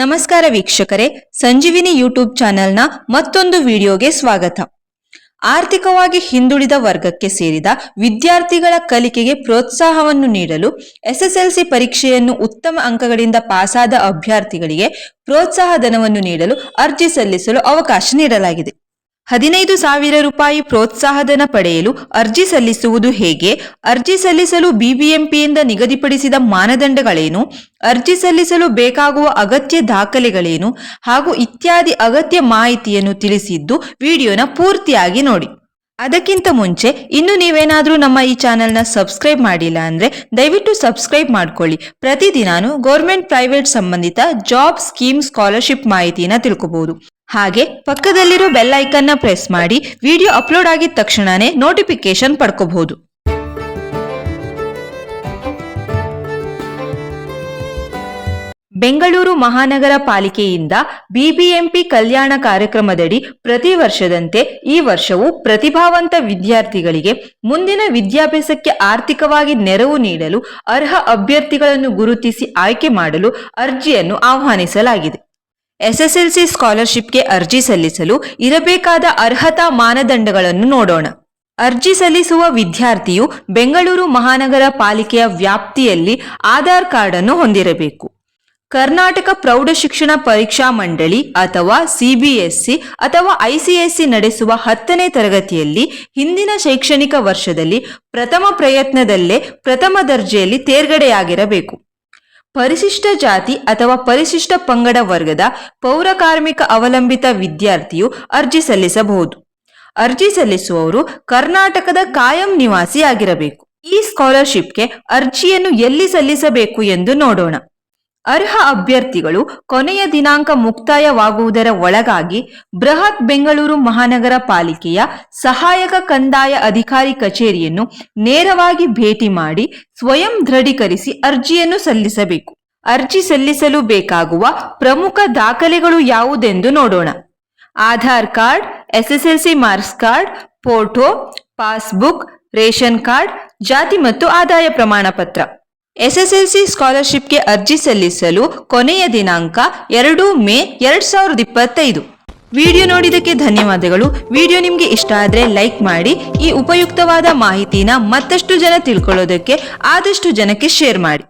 ನಮಸ್ಕಾರ ವೀಕ್ಷಕರೇ, ಸಂಜೀವಿನಿ ಯೂಟ್ಯೂಬ್ ಚಾನೆಲ್ನ ಮತ್ತೊಂದು ವಿಡಿಯೋಗೆ ಸ್ವಾಗತ. ಆರ್ಥಿಕವಾಗಿ ಹಿಂದುಳಿದ ವರ್ಗಕ್ಕೆ ಸೇರಿದ ವಿದ್ಯಾರ್ಥಿಗಳ ಕಲಿಕೆಗೆ ಪ್ರೋತ್ಸಾಹವನ್ನು ನೀಡಲು ಎಸ್ಎಸ್ಎಲ್ಸಿ ಪರೀಕ್ಷೆಯನ್ನು ಉತ್ತಮ ಅಂಕಗಳಿಂದ ಪಾಸಾದ ಅಭ್ಯರ್ಥಿಗಳಿಗೆ ಪ್ರೋತ್ಸಾಹ ಧನವನ್ನು ನೀಡಲು ಅರ್ಜಿ ಸಲ್ಲಿಸಲು ಅವಕಾಶ ನೀಡಲಾಗಿದೆ. ಹದಿನೈದು ಸಾವಿರ ರೂಪಾಯಿ ಪ್ರೋತ್ಸಾಹಧನ ಪಡೆಯಲು ಅರ್ಜಿ ಸಲ್ಲಿಸುವುದು ಹೇಗೆ? ಅರ್ಜಿ ಸಲ್ಲಿಸಲು ಬಿಬಿಎಂಪಿಯಿಂದ ನಿಗದಿಪಡಿಸಿದ ಮಾನದಂಡಗಳೇನು? ಅರ್ಜಿ ಸಲ್ಲಿಸಲು ಬೇಕಾಗುವ ಅಗತ್ಯ ದಾಖಲೆಗಳೇನು? ಹಾಗೂ ಇತ್ಯಾದಿ ಅಗತ್ಯ ಮಾಹಿತಿಯನ್ನು ತಿಳಿಸಿದ್ದು ವಿಡಿಯೋನ ಪೂರ್ತಿಯಾಗಿ ನೋಡಿ. ಅದಕ್ಕಿಂತ ಮುಂಚೆ, ಇನ್ನು ನೀವೇನಾದರೂ ನಮ್ಮ ಈ ಚಾನೆಲ್ನ ಸಬ್ಸ್ಕ್ರೈಬ್ ಮಾಡಿಲ್ಲ ಅಂದ್ರೆ ದಯವಿಟ್ಟು ಸಬ್ಸ್ಕ್ರೈಬ್ ಮಾಡ್ಕೊಳ್ಳಿ. ಪ್ರತಿದಿನಾನು ಗೌರ್ಮೆಂಟ್ ಪ್ರೈವೇಟ್ ಸಂಬಂಧಿತ ಜಾಬ್ ಸ್ಕೀಮ್ ಸ್ಕಾಲರ್ಶಿಪ್ ಮಾಹಿತಿನ ತಿಳ್ಕೊಬಹುದು ಹಾಗೆ ಪಕ್ಕದಲ್ಲಿರೋ ಬೆಲ್ ಐಕನ್ನ ಪ್ರೆಸ್ ಮಾಡಿ ವಿಡಿಯೋ ಅಪ್ಲೋಡ್ ಆಗಿದ ತಕ್ಷಣನೇ ನೋಟಿಫಿಕೇಶನ್ ಪಡ್ಕೋಬಹುದು. ಬೆಂಗಳೂರು ಮಹಾನಗರ ಪಾಲಿಕೆಯಿಂದ ಬಿಬಿಎಂಪಿ ಕಲ್ಯಾಣ ಕಾರ್ಯಕ್ರಮದಡಿ ಪ್ರತಿ ವರ್ಷದಂತೆ ಈ ವರ್ಷವೂ ಪ್ರತಿಭಾವಂತ ವಿದ್ಯಾರ್ಥಿಗಳಿಗೆ ಮುಂದಿನ ವಿದ್ಯಾಭ್ಯಾಸಕ್ಕೆ ಆರ್ಥಿಕವಾಗಿ ನೆರವು ನೀಡಲು ಅರ್ಹ ಅಭ್ಯರ್ಥಿಗಳನ್ನು ಗುರುತಿಸಿ ಆಯ್ಕೆ ಮಾಡಲು ಅರ್ಜಿಯನ್ನು ಆಹ್ವಾನಿಸಲಾಗಿದೆ. ಎಸ್ಎಸ್ಎಲ್ಸಿ ಸ್ಕಾಲರ್ಶಿಪ್ಗೆ ಅರ್ಜಿ ಸಲ್ಲಿಸಲು ಇರಬೇಕಾದ ಅರ್ಹತಾ ಮಾನದಂಡಗಳನ್ನು ನೋಡೋಣ. ಅರ್ಜಿ ಸಲ್ಲಿಸುವ ವಿದ್ಯಾರ್ಥಿಯು ಬೆಂಗಳೂರು ಮಹಾನಗರ ಪಾಲಿಕೆಯ ವ್ಯಾಪ್ತಿಯಲ್ಲಿ ಆಧಾರ್ ಕಾರ್ಡ್ ಅನ್ನು ಹೊಂದಿರಬೇಕು. ಕರ್ನಾಟಕ ಪ್ರೌಢಶಿಕ್ಷಣ ಪರೀಕ್ಷಾ ಮಂಡಳಿ ಅಥವಾ ಸಿಬಿಎಸ್ಇ ಅಥವಾ ಐಸಿಎಸ್ಇ ನಡೆಸುವ ಹತ್ತನೇ ತರಗತಿಯಲ್ಲಿ ಹಿಂದಿನ ಶೈಕ್ಷಣಿಕ ವರ್ಷದಲ್ಲಿ ಪ್ರಥಮ ಪ್ರಯತ್ನದಲ್ಲೇ ಪ್ರಥಮ ದರ್ಜೆಯಲ್ಲಿ ತೇರ್ಗಡೆಯಾಗಿರಬೇಕು. ಪರಿಶಿಷ್ಟ ಜಾತಿ ಅಥವಾ ಪರಿಶಿಷ್ಟ ಪಂಗಡ ವರ್ಗದ ಪೌರ ಕಾರ್ಮಿಕ ಅವಲಂಬಿತ ವಿದ್ಯಾರ್ಥಿಯು ಅರ್ಜಿ ಸಲ್ಲಿಸಬಹುದು. ಅರ್ಜಿ ಸಲ್ಲಿಸುವವರು ಕರ್ನಾಟಕದ ಕಾಯಂ ನಿವಾಸಿಯಾಗಿರಬೇಕು ಈ ಸ್ಕಾಲರ್ಶಿಪ್ಗೆ ಅರ್ಜಿಯನ್ನು ಎಲ್ಲಿ ಸಲ್ಲಿಸಬೇಕು ಎಂದು ನೋಡೋಣ. ಅರ್ಹ ಅಭ್ಯರ್ಥಿಗಳು ಕೊನೆಯ ದಿನಾಂಕ ಮುಕ್ತಾಯವಾಗುವುದರ ಒಳಗಾಗಿ ಬೃಹತ್ ಬೆಂಗಳೂರು ಮಹಾನಗರ ಪಾಲಿಕೆಯ ಸಹಾಯಕ ಕಂದಾಯ ಅಧಿಕಾರಿ ಕಚೇರಿಯನ್ನು ನೇರವಾಗಿ ಭೇಟಿ ಮಾಡಿ ಸ್ವಯಂ ದೃಢೀಕರಿಸಿ ಅರ್ಜಿಯನ್ನು ಸಲ್ಲಿಸಬೇಕು. ಅರ್ಜಿ ಸಲ್ಲಿಸಲು ಬೇಕಾಗುವ ಪ್ರಮುಖ ದಾಖಲೆಗಳು ಯಾವುದೆಂದು ನೋಡೋಣ. Aadhaar card SSLC marks card, photo, passbook, ration card, ಜಾತಿ ಮತ್ತು ಆದಾಯ ಪ್ರಮಾಣ ಪತ್ರ ಎಸ್ಎಸ್ಎಲ್ಸಿ ಸ್ಕಾಲರ್ಶಿಪ್ಗೆ ಅರ್ಜಿ ಸಲ್ಲಿಸಲು ಕೊನೆಯ ದಿನಾಂಕ ಎರಡು ಮೇ ಎರಡ್ ಸಾವಿರದ ಇಪ್ಪತ್ತೈದು. ವಿಡಿಯೋ ನೋಡಿದಕ್ಕೆ ಧನ್ಯವಾದಗಳು. ವಿಡಿಯೋ ನಿಮಗೆ ಇಷ್ಟ ಆದರೆ ಲೈಕ್ ಮಾಡಿ, ಈ ಉಪಯುಕ್ತವಾದ ಮಾಹಿತಿನ ಮತ್ತಷ್ಟು ಜನ ತಿಳ್ಕೊಳ್ಳೋದಕ್ಕೆ ಆದಷ್ಟು ಜನಕ್ಕೆ ಶೇರ್ ಮಾಡಿ.